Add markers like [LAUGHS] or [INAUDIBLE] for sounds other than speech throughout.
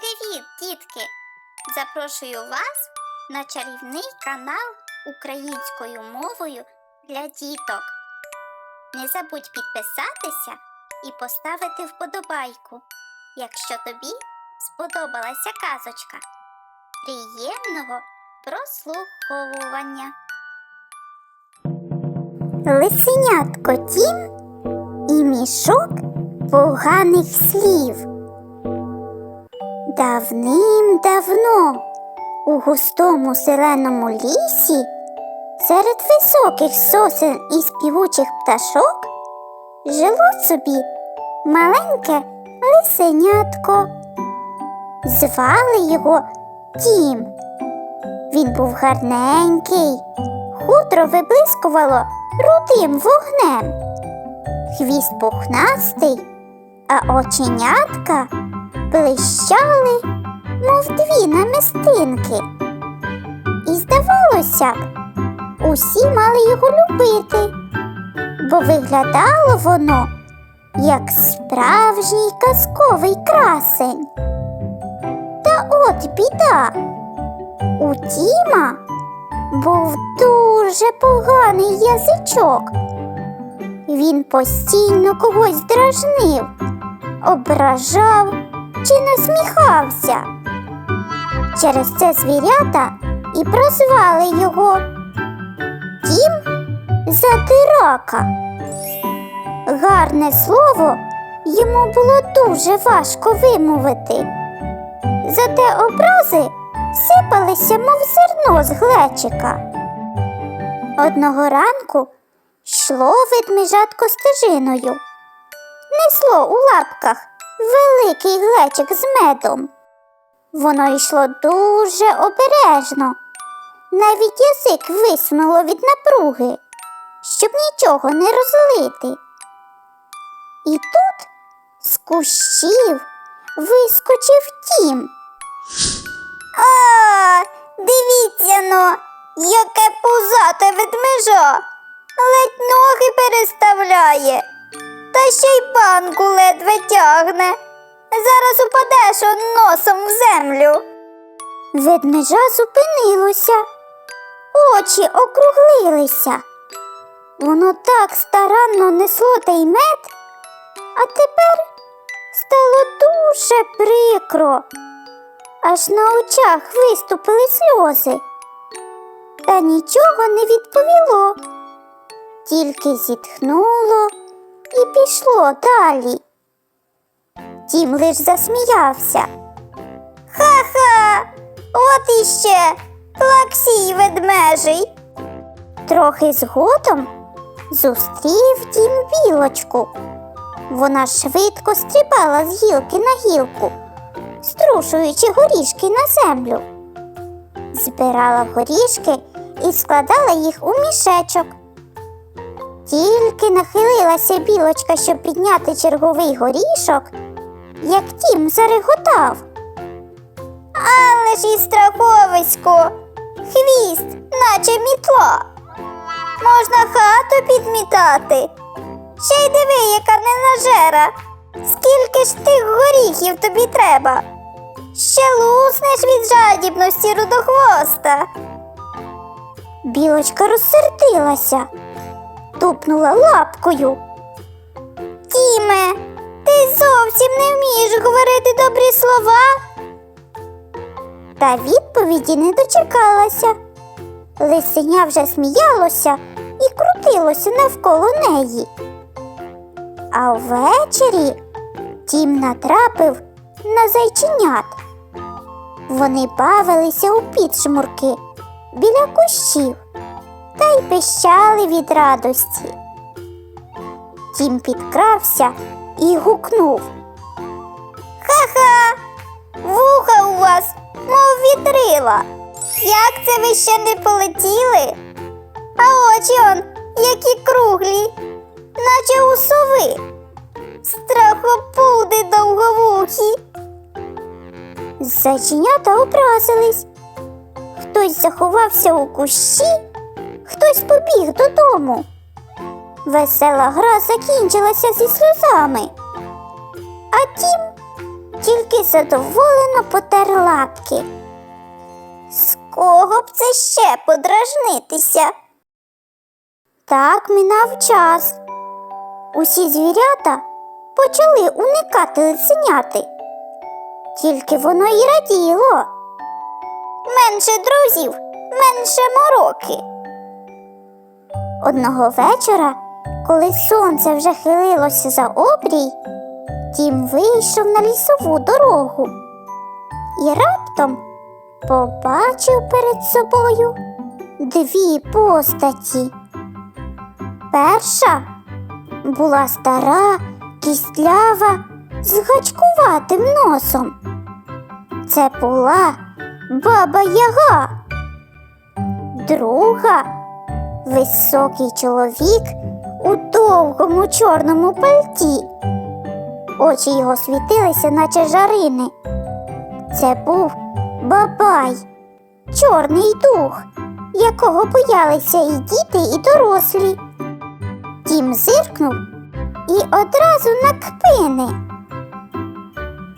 Привіт, дітки! Запрошую вас на чарівний канал українською мовою для діток. Не забудь підписатися і поставити вподобайку, якщо тобі сподобалася казочка. Приємного прослуховування. Лисенятко Тім і мішок поганих слів. Давним-давно у густому зеленому лісі серед високих сосен і співучих пташок жило собі маленьке лисенятко. Звали його Тім. Він був гарненький, хутро виблискувало рудим вогнем, хвіст пухнастий, а оченятка блищали, мов дві намистинки. І здавалося усі мали його любити, бо виглядало воно як справжній казковий красень. Та от біда. У Тіма був дуже поганий язичок. Він постійно когось дражнив, ображав чи насміхався. Через це звірята і прозвали його Тім Затирака. Гарне слово йому було дуже важко вимовити. Зате образи сипалися, мов зерно з глечика. Одного ранку йшло ведмежатко стежиною, несло у лапках великий глечик з медом. Воно йшло дуже обережно, навіть язик висунуло від напруги, щоб нічого не розлити. І тут з кущів вискочив тім. А, дивіться но, яке пузате ведмежа, ледь ноги переставляє, та ще й банку ледве тягне. Зараз упадеш он носом в землю. Ведмежа зупинилося, очі округлилися. Воно так старанно несло той мед, а тепер стало дуже прикро. Аж на очах виступили сльози. Та нічого не відповіло, тільки зітхнуло і пішло далі. Тім лиш засміявся. Ха-ха, от іще плаксій ведмежий. Трохи згодом зустрів тім білочку. Вона швидко стрибала з гілки на гілку, струшуючи горішки на землю. Збирала горішки і складала їх у мішечок. Тільки нахилилася білочка, щоб підняти черговий горішок, як тім зареготав. Але ж і страховисько, хвіст, наче мітла. Можна хату підмітати. Ще й диви, яка ненажера. Скільки ж тих горіхів тобі треба? Ще луснеш від жадібності рудохвоста. Білочка розсердилася, тупнула лапкою. Тіме, ти зовсім не вмієш говорити добрі слова. Та відповіді не дочекалася. Лисеня вже сміялося і крутилося навколо неї. А ввечері тім натрапив на зайченят. Вони бавилися у підшмурки біля кущів пищали від радості. Тім підкрався і гукнув. Ха-ха, вуха у вас, мов вітрила. Як це ви ще не полетіли? А очі он, які круглі, наче у сови. Страхопуди довговухі. Зайченята образились. Хтось заховався у кущі, хтось побіг додому. Весела гра закінчилася зі сльозами. А тім тільки задоволено потер лапки. З кого б це ще подражнитися? Так минав час. Усі звірята почали уникати лиценяти. Тільки воно й раділо. Менше друзів, менше мороки. Одного вечора, коли сонце вже хилилося за обрій, Тім вийшов на лісову дорогу і раптом побачив перед собою дві постаті. Перша була стара, кістлява, з гачкуватим носом. Це була баба Яга. Друга високий чоловік у довгому чорному пальті. Очі його світилися, наче жарини. Це був бабай, чорний дух, якого боялися і діти, і дорослі. Тім зиркнув і одразу на кпини.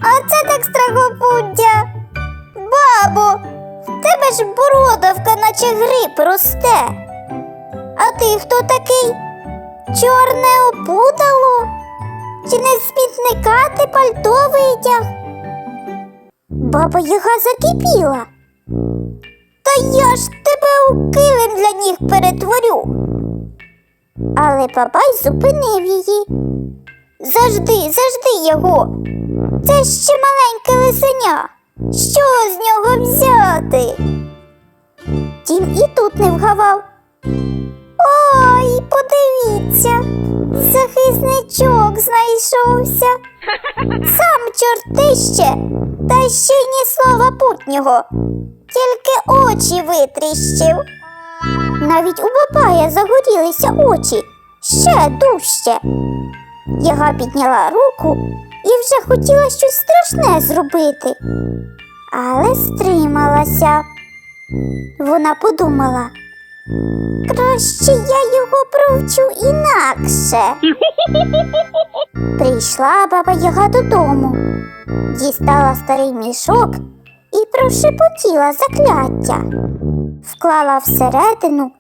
Оце так страхопуття. Бабо, в тебе ж бородавка, наче гриб росте. А ти хто такий? Чорне опудало? Чи не з смітника ти пальто витяг? Баба Яга закипіла. Та я ж тебе у килим для ніг перетворю. Але бабай зупинив її. Завжди, завжди його. Це ще маленьке лисеня. Що з нього взяти? Тім і тут не вгавав. Ой, подивіться, захисничок знайшовся. Сам чортище, та ще й ні слова путнього, тільки очі витріщив. Навіть у бабая загорілися очі ще дужче. Яга підняла руку і вже хотіла щось страшне зробити, але стрималася. Вона подумала. Краще я його провчу інакше. Прийшла баба Яга додому, дістала старий мішок і прошепотіла закляття, вклала всередину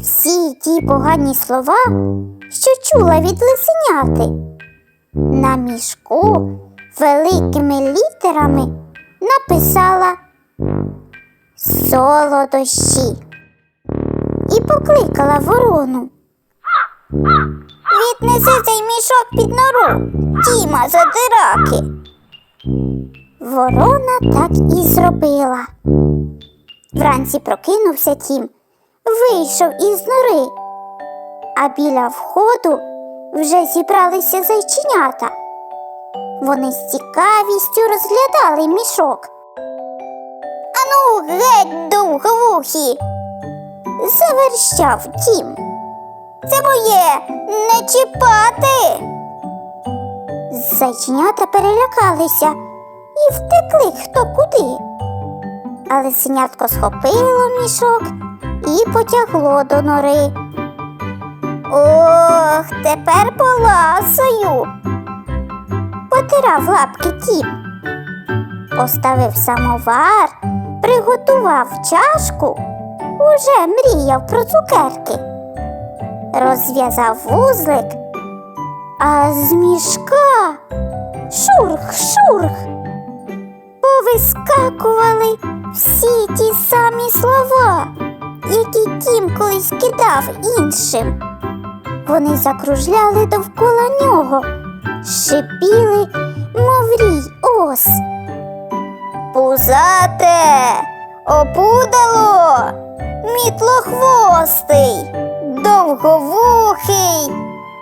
всі ті погані слова, що чула від лисеняти. На мішку великими літерами написала солодощі покликала ворону. Віднеси цей мішок під нору, Тіма задираки. Ворона так і зробила. Вранці прокинувся Тім, вийшов із нори, а біля входу вже зібралися зайченята. Вони з цікавістю розглядали мішок. Ану, геть, довговухі! Заверщав Тім. Це моє не чіпати. Зайченята перелякалися і втекли хто куди. Але синятко схопило мішок і потягло до нори. Ох, тепер поласою. Потирав лапки Тім, поставив самовар, приготував чашку уже мріяв про цукерки. Розв'язав вузлик, а з мішка шурх-шурх. Повискакували всі ті самі слова, які Тім колись кидав іншим. Вони закружляли довкола нього, шипіли, мов рій ос. Пузате, опудало, мітлохвостий, довговухий,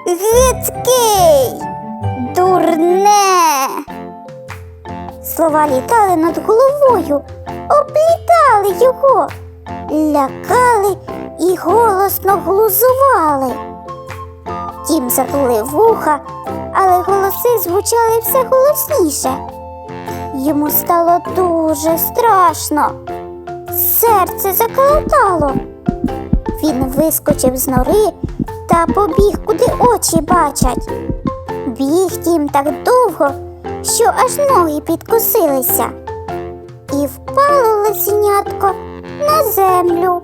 гидкий, дурне. Слова літали над головою, облітали його, лякали і голосно глузували. Тім затулив вуха, але голоси звучали все голосніше. Йому стало дуже страшно. Серце заколотало. Він вискочив з нори та побіг, куди очі бачать. Біг тім так довго, що аж ноги підкосилися. І впало лисенятко на землю.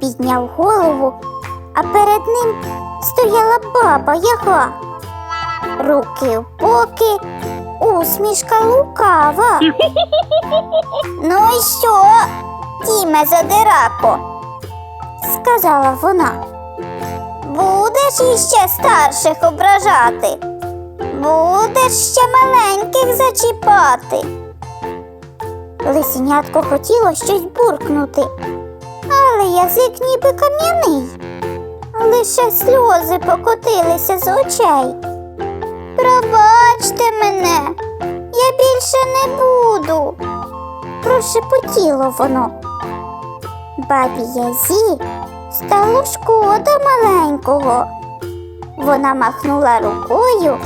Підняв голову, а перед ним стояла баба Яга. Руки в боки, усмішка лукава. [LAUGHS] ну і що, Тіме задирако? сказала вона. Будеш іще старших ображати, будеш ще маленьких зачіпати. Лисенятко хотіло щось буркнути, але язик ніби кам'яний. Лише сльози покотилися з очей. Пробачте мене, я більше не буду. Прошепотіло воно. Бабі Язі стало шкода маленького. Вона махнула рукою,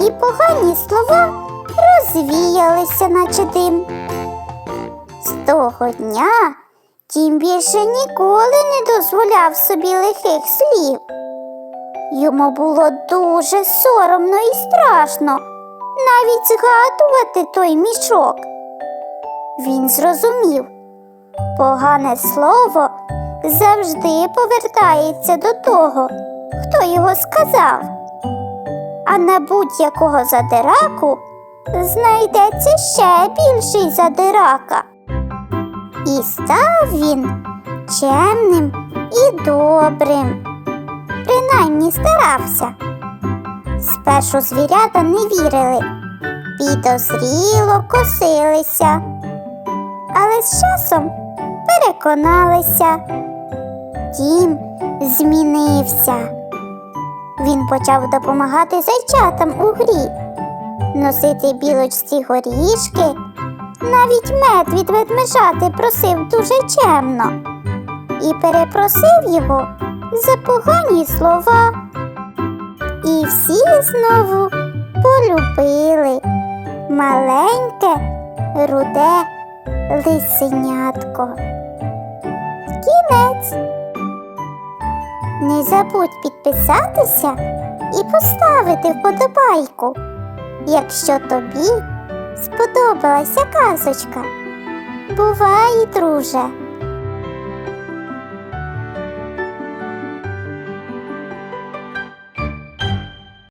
і погані слова розвіялися, наче дим. З того дня тім більше ніколи не дозволяв собі лихих слів. Йому було дуже соромно і страшно навіть згадувати той мішок. Він зрозумів, погане слово завжди повертається до того, хто його сказав. А на будь-якого задираку знайдеться ще більший задирака. І став він чемним і добрим. Принаймні старався. Спершу звірята не вірили, підозріло косилися, але з часом переконалися. Тім змінився. Він почав допомагати зайчатам у грі, носити білочці горішки, навіть мед від ведмежати просив дуже чемно і перепросив його за погані слова. І всі знову полюбили маленьке руде лисенятко. Кінець. Не забудь підписатися і поставити вподобайку, якщо тобі сподобалася казочка. Бувай, друже!